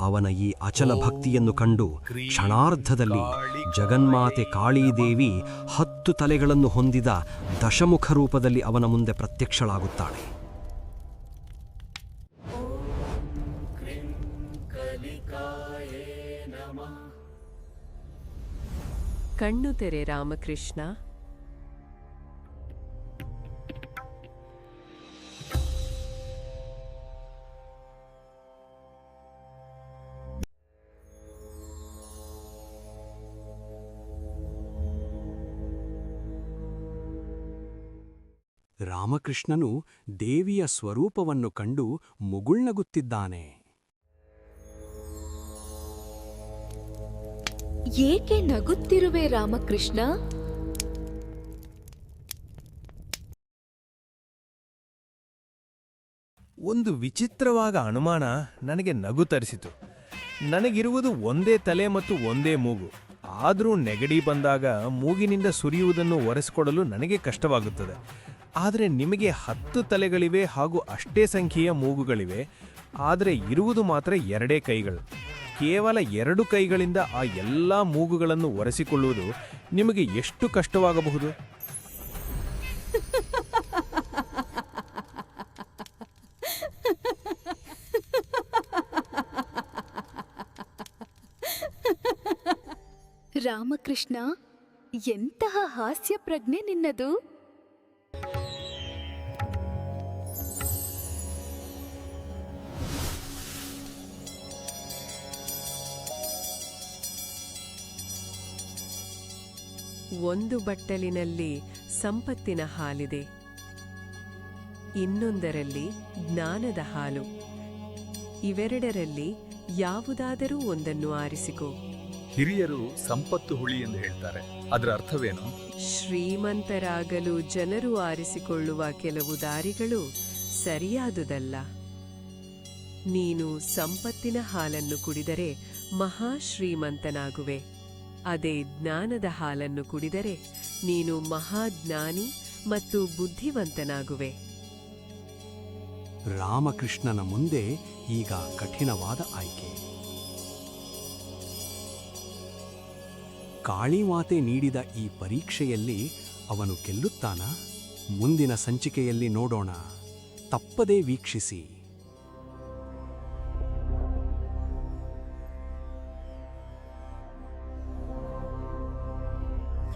ಅವನ ಈ ಅಚಲ ಭಕ್ತಿಯನ್ನು ಕಂಡು ಕ್ಷಣಾರ್ಧದಲ್ಲಿ ಜಗನ್ಮಾತೆ ಕಾಳೀದೇವಿ ಹತ್ತು ತಲೆಗಳನ್ನು ಹೊಂದಿದ ದಶಮುಖ ರೂಪದಲ್ಲಿ ಅವನ ಮುಂದೆ ಪ್ರತ್ಯಕ್ಷಳಾಗುತ್ತಾಳೆ. ಕಣ್ಣು ತೆರೆ ರಾಮಕೃಷ್ಣ ರಾಮಕೃಷ್ಣನು ದೇವಿಯ ಸ್ವರೂಪವನ್ನು ಕಂಡು ಮುಗುಳ್ನಗುತ್ತಿದ್ದಾನೆ. ಏಕೆ ನಗುತ್ತಿರುವೆ ರಾಮಕೃಷ್ಣ? ಒಂದು ವಿಚಿತ್ರವಾದ ಅನುಮಾನ ನನಗೆ ನಗು ತರಿಸಿತು. ನನಗಿರುವುದು ಒಂದೇ ತಲೆ ಮತ್ತು ಒಂದೇ ಮೂಗು. ಆದರೂ ನೆಗಡಿ ಬಂದಾಗ ಮೂಗಿನಿಂದ ಸುರಿಯುವುದನ್ನು ಒರೆಸಿಕೊಡಲು ನನಗೆ ಕಷ್ಟವಾಗುತ್ತದೆ. ಆದರೆ ನಿಮಗೆ ಹತ್ತು ತಲೆಗಳಿವೆ ಹಾಗೂ ಅಷ್ಟೇ ಸಂಖ್ಯೆಯ ಮೂಗುಗಳಿವೆ. ಆದರೆ ಇರುವುದು ಮಾತ್ರ ಎರಡೇ ಕೈಗಳು. ಕೇವಲ ಎರಡು ಕೈಗಳಿಂದ ಆ ಎಲ್ಲ ಮೂಗುಗಳನ್ನು ಒರೆಸಿಕೊಳ್ಳುವುದು ನಿಮಗೆ ಎಷ್ಟು ಕಷ್ಟವಾಗಬಹುದು? ರಾಮಕೃಷ್ಣ, ಎಂತಹ ಹಾಸ್ಯ ಪ್ರಜ್ಞೆ ನಿನ್ನದು? ಒಂದು ಬಟ್ಟಲಿನಲ್ಲಿ ಸಂಪತ್ತಿನ ಹಾಲಿದೆ. ಇನ್ನೊಂದರಲ್ಲಿ ಜ್ಞಾನದ ಹಾಲು. ಇವೆರಡರಲ್ಲಿ ಯಾವುದಾದರೂ ಒಂದನ್ನು ಆರಿಸಿಕೋ. ಹಿರಿಯರು ಸಂಪತ್ತು ಹುಳಿ ಎಂದು ಹೇಳ್ತಾರೆ. ಅದರ ಅರ್ಥವೇನು? ಶ್ರೀಮಂತರಾಗಲು ಜನರು ಆರಿಸಿಕೊಳ್ಳುವ ಕೆಲವು ದಾರಿಗಳು ಸರಿಯಾದುದಲ್ಲ. ನೀನು ಸಂಪತ್ತಿನ ಹಾಲನ್ನು ಕುಡಿದರೆ ಮಹಾಶ್ರೀಮಂತನಾಗುವೆ ಅದೇ ಜ್ಞಾನದ ಹಾಲನ್ನು ಕುಡಿದರೆ ನೀನು ಮಹಾಜ್ಞಾನಿ ಮತ್ತು ಬುದ್ಧಿವಂತನಾಗುವೆ. ರಾಮಕೃಷ್ಣನ ಮುಂದೆ ಈಗ ಕಠಿಣವಾದ ಆಯ್ಕೆ. ಕಾಳಿಮಾತೆ ನೀಡಿದ ಈ ಪರೀಕ್ಷೆಯಲ್ಲಿ ಅವನು ಗೆಲ್ಲುತ್ತಾನ? ಮುಂದಿನ ಸಂಚಿಕೆಯಲ್ಲಿ ನೋಡೋಣ. ತಪ್ಪದೇ ವೀಕ್ಷಿಸಿ.